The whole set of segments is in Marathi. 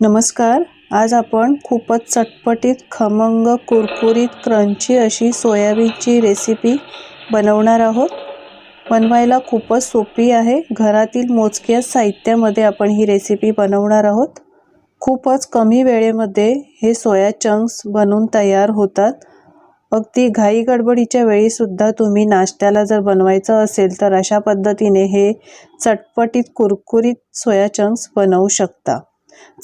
नमस्कार. आज आपण खूपच चटपटीत खमंग कुरकुरीत क्रंची अशी सोयाबीनची रेसिपी बनवणार आहोत. बनवायला खूपच सोपी आहे. घरातील मोजक्या साहित्यामध्ये आपण ही रेसिपी बनवणार आहोत. खूपच कमी वेळेमध्ये हे सोया चंक्स बनून तयार होतात. अगदी घाई गडबडीच्या वेळीसुद्धा तुम्ही नाश्त्याला जर बनवायचं असेल तर अशा पद्धतीने हे चटपटीत कुरकुरीत सोया चंक्स बनवू शकता.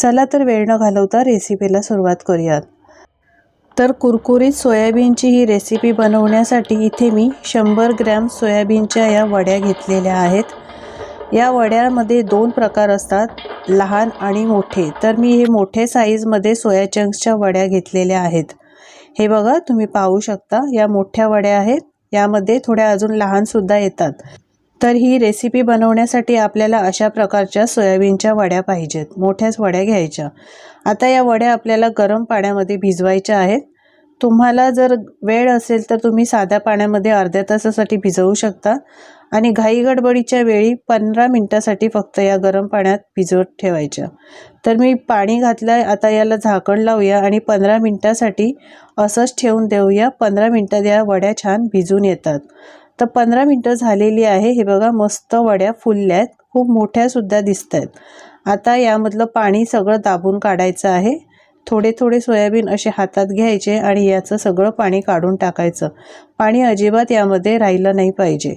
चला तर वेळ न घालवता रेसिपीला सुरुवात करूयात. तर कुरकुरीत सोयाबीनची ही रेसिपी बनवण्यासाठी इथे मी शंभर ग्रॅम सोयाबीनच्या या वड्या घेतलेल्या आहेत. या वड्यामध्ये दोन प्रकार असतात लहान आणि मोठे. तर मी हे मोठे साईजमध्ये सोया चंक्सच्या वड्या घेतलेल्या आहेत. हे बघा तुम्ही पाहू शकता या मोठ्या वड्या आहेत. यामध्ये थोड्या अजून लहानसुद्धा येतात. तर ही रेसिपी बनवण्यासाठी आपल्याला अशा प्रकारच्या सोयाबीनच्या वड्या पाहिजेत. मोठ्याच वड्या घ्यायच्या. आता या वड्या आपल्याला गरम पाण्यामध्ये भिजवायच्या आहेत. तुम्हाला जर वेळ असेल तर तुम्ही साध्या पाण्यामध्ये अर्ध्या तासासाठी भिजवू शकता आणि घाई गडबडीच्या वेळी पंधरा मिनटासाठी फक्त या गरम पाण्यात भिजवत ठेवायच्या. तर मी पाणी घातलं आहे आता याला झाकण लावूया आणि पंधरा मिनटासाठी असंच ठेवून देऊया. पंधरा मिनटात या वड्या छान भिजून येतात. तर पंधरा मिनटं झालेली आहे. हे बघा मस्त वड्या फुलल्या आहेत. खूप मोठ्यासुद्धा दिसत आहेत. आता यामधलं पाणी सगळं दाबून काढायचं आहे. थोडे थोडे सोयाबीन असे हातात घ्यायचे आणि याचं सगळं पाणी काढून टाकायचं. पाणी अजिबात यामध्ये राहिलं नाही पाहिजे.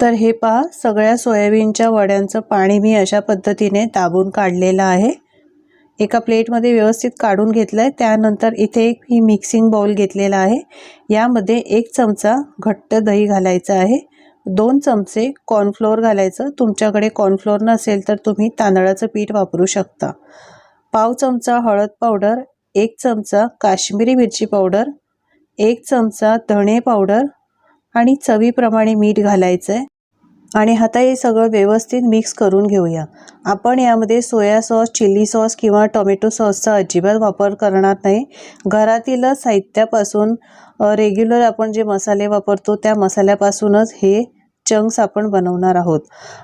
तर हे पहा सगळ्या सोयाबीनच्या वड्यांचं पाणी मी अशा पद्धतीने दाबून काढलेलं आहे. एका प्लेटमध्ये व्यवस्थित काढून घेतलं आहे त्यानंतर इथे एक ही मिक्सिंग बाउल घेतलेला आहे. यामध्ये एक चमचा घट्ट दही घालायचं आहे. दोन चमचे कॉर्नफ्लोअर घालायचं. तुमच्याकडे कॉर्नफ्लोअर नसेल तर तुम्ही तांदळाचं पीठ वापरू शकता. पाव चमचा हळद पावडर एक चमचा काश्मीरी मिरची पावडर एक चमचा धणे पावडर आणि चवीप्रमाणे मीठ घालायचं आहे आणि आता हे सगळं व्यवस्थित मिक्स करून घेऊया. आपण यामध्ये सोया सॉस चिली सॉस किंवा टोमॅटो सॉसचा अजिबात वापर करणार नाही. घरातीलच साहित्यापासून रेग्युलर आपण जे मसाले वापरतो त्या मसाल्यापासूनच हे चंक्स आपण बनवणार आहोत.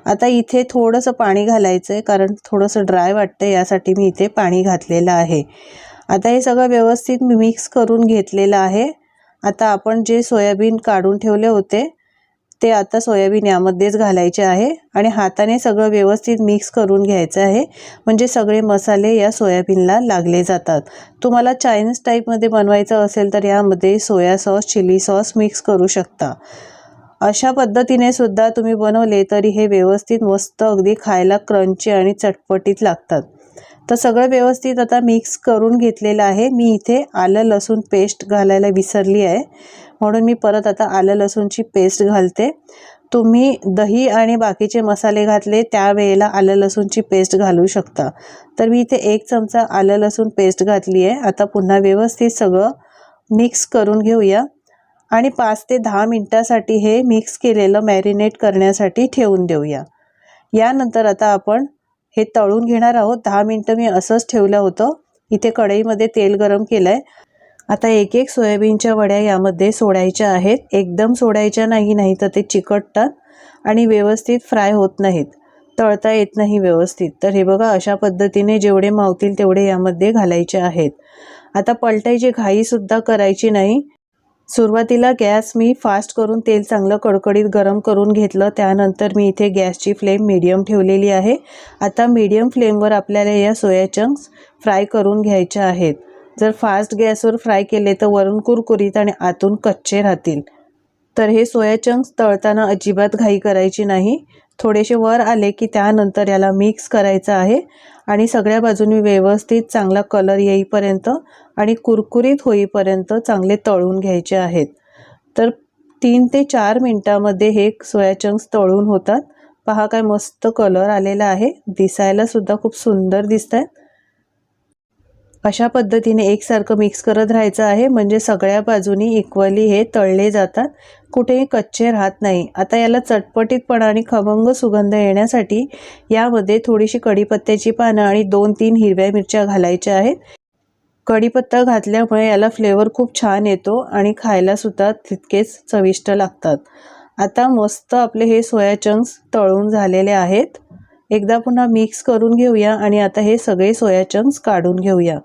आता इथे थोडंसं पाणी घालायचं आहे कारण थोडंसं ड्राय वाटतं यासाठी मी इथे पाणी घातलेलं आहे. आता हे सगळं व्यवस्थित मी मिक्स करून घेतलेलं आहे. आता आपण जे सोयाबीन काढून ठेवले होते ते आता सोयाबीन यामध्येच घालायचे आहे आणि हाताने सगळं व्यवस्थित मिक्स करून घ्यायचं आहे. म्हणजे सगळे मसाले या सोयाबीनला लागले जातात. तुम्हाला चायनीज टाईपमध्ये बनवायचं असेल तर यामध्ये soy sauce chilli sauce mix करू शकता. अशा पद्धतीने सुद्धा तुम्ही बनवले तरी हे व्यवस्थित मस्त अगदी खायला क्रंची आणि चटपटीत लागतात. तर सगळं व्यवस्थित आता मिक्स करून घेतलेलं आहे. मी इथे आलं लसूण पेस्ट घालायला विसरली आहे. म्हणून मी परत आता आलं लसूणची पेस्ट घालते. तुम्ही दही आणि बाकीचे मसाले घातले त्यावेळेला आलं लसूणची पेस्ट घालू शकता. तर मी इथे एक चमचा आलं लसूण पेस्ट घातली आहे. आता पुन्हा व्यवस्थित सगळं मिक्स करून घेऊया. आणि पाच ते दहा मिनटासाठी हे मिक्स केलेलं मॅरिनेट करण्यासाठी ठेवून देऊया. यानंतर आता आपण हे तळून घेणार आहोत. दहा मिनटं मी असंच ठेवलं होतं. इथे कढईमध्ये तेल गरम केलं आहे आता एक एक सोयाबीनच्या वड्या यामध्ये सोडायच्या आहेत. एकदम सोडायच्या नाही नाही तर ते चिकटतात आणि व्यवस्थित फ्राय होत नाहीत. तळता येत नाही व्यवस्थित. तर हे बघा अशा पद्धतीने जेवढे मावतील तेवढे यामध्ये घालायचे आहेत. आता पलटायची घाईसुद्धा करायची नाही. सुरुवातीला गॅस मी फास्ट करून तेल चांगलं कडकडीत गरम करून घेतलं. त्यानंतर मी इथे गॅसची फ्लेम मीडियम ठेवलेली आहे. आता मीडियम फ्लेमवर आपल्याला या सोया चंक्स फ्राय करून घ्यायच्या आहेत. जर फास्ट गॅसवर फ्राय केले तर वरून कुरकुरीत आणि आतून कच्चे राहतील. तर हे सोया चंक्स तळताना अजिबात घाई करायची नाही. थोडेसे वर आले की त्यानंतर याला मिक्स करायचं आहे आणि सगळ्या बाजूनी व्यवस्थित चांगला कलर येईपर्यंत आणि कुरकुरीत होईपर्यंत चांगले तळून घ्यायचे आहेत. तर तीन ते चार मिनटामध्ये हे सोया चंक्स तळून होतात. पहा काय मस्त कलर आलेला आहे. दिसायला सुद्धा खूप सुंदर दिसत आहेत अशा पद्धतीने एकसारखं मिक्स करत राहायचं आहे. म्हणजे सगळ्या बाजूनी इक्वली हे तळले जातात. कुठेही कच्चे राहत नाही. आता याला चटपटीतपणा आणि खमंग सुगंध येण्यासाठी यामध्ये थोडीशी कढीपत्त्याची पानं आणि दोन तीन हिरव्या मिरच्या घालायच्या आहेत. कढीपत्ता घातल्यामुळे याला फ्लेवर खूप छान येतो आणि खायलासुद्धा तितकेच चविष्ट लागतात. आता मस्त आपले हे सोया चंक्स तळून झालेले आहेत. एकदा पुन्हा मिक्स करून घेऊया आणि आता हे सगळे सोया चंक्स काढून घेऊया.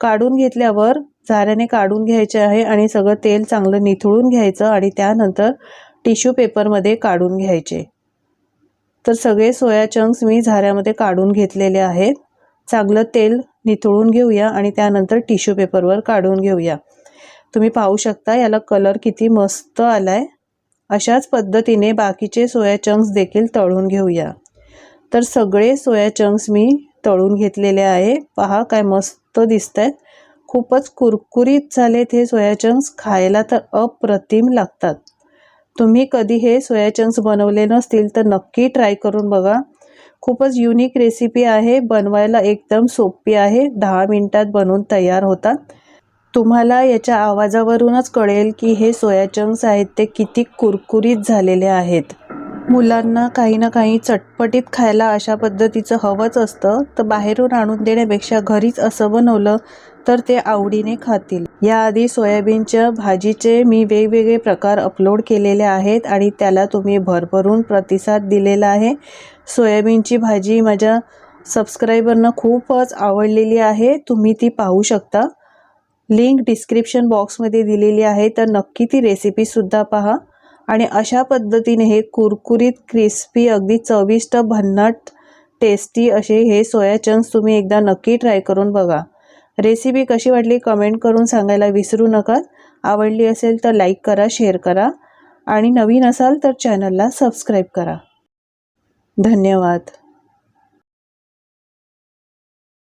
काढून घेतल्यावर झाऱ्याने काढून घ्यायचे आहे आणि सगळं तेल चांगलं निथळून घ्यायचं आणि त्यानंतर टिश्यू पेपरमध्ये काढून घ्यायचे. तर सगळे सोया चंक्स मी झाऱ्यामध्ये काढून घेतलेले आहेत. चांगलं तेल निथळून घेऊया आणि त्यानंतर टिश्यू पेपरवर काढून घेऊया. तुम्ही पाहू शकता याला कलर किती मस्त आला आहे अशाच पद्धतीने बाकीचे सोया चंक्स देखील तळून घेऊया. तर सगळे सोया चंक्स मी तळून घेतलेले आहे. पहा काय मस्त दिसत आहेत खूपच कुरकुरीत झालेत हे सोया चंक्स. खायला तर अप्रतिम लागतात. तुम्ही कधी हे सोया चंक्स बनवले नसतील तर नक्की ट्राय करून बघा. खूपच युनिक रेसिपी आहे. बनवायला एकदम सोपी आहे. दहा मिनटात बनवून तयार होतात. तुम्हाला याच्या आवाजावरूनच कळेल की हे सोया चंक्स आहेत ते किती कुरकुरीत झालेले आहेत. मुलांना काही ना काही चटपटीत खायला अशा पद्धतीचं हवंच असतं. तर बाहेरून आणून देण्यापेक्षा घरीच असं बनवलं तर ते आवडीने खातील. याआधी सोयाबीनच्या भाजीचे मी वेगवेगळे प्रकार अपलोड केलेले आहेत आणि त्याला तुम्ही भरभरून प्रतिसाद दिलेला आहे. सोयाबीनची भाजी माझ्या सबस्क्रायबरनं खूपच आवडलेली आहे. तुम्ही ती पाहू शकता. लिंक डिस्क्रिप्शन बॉक्समध्ये दिलेली आहे. तर नक्की ती रेसिपीसुद्धा पहा. आणि अशा पद्धतीने हे कुरकुरीत क्रिस्पी अगदी चविष्ट भन्नाट टेस्टी असे हे सोया चंक्स तुम्ही एकदा नक्की ट्राय करून बघा. रेसिपी कशी वाटली कमेंट करून सांगायला विसरू नका. आवडली असेल तर लाईक करा शेअर करा आणि नवीन असाल तर चॅनलला सबस्क्राईब करा. धन्यवाद.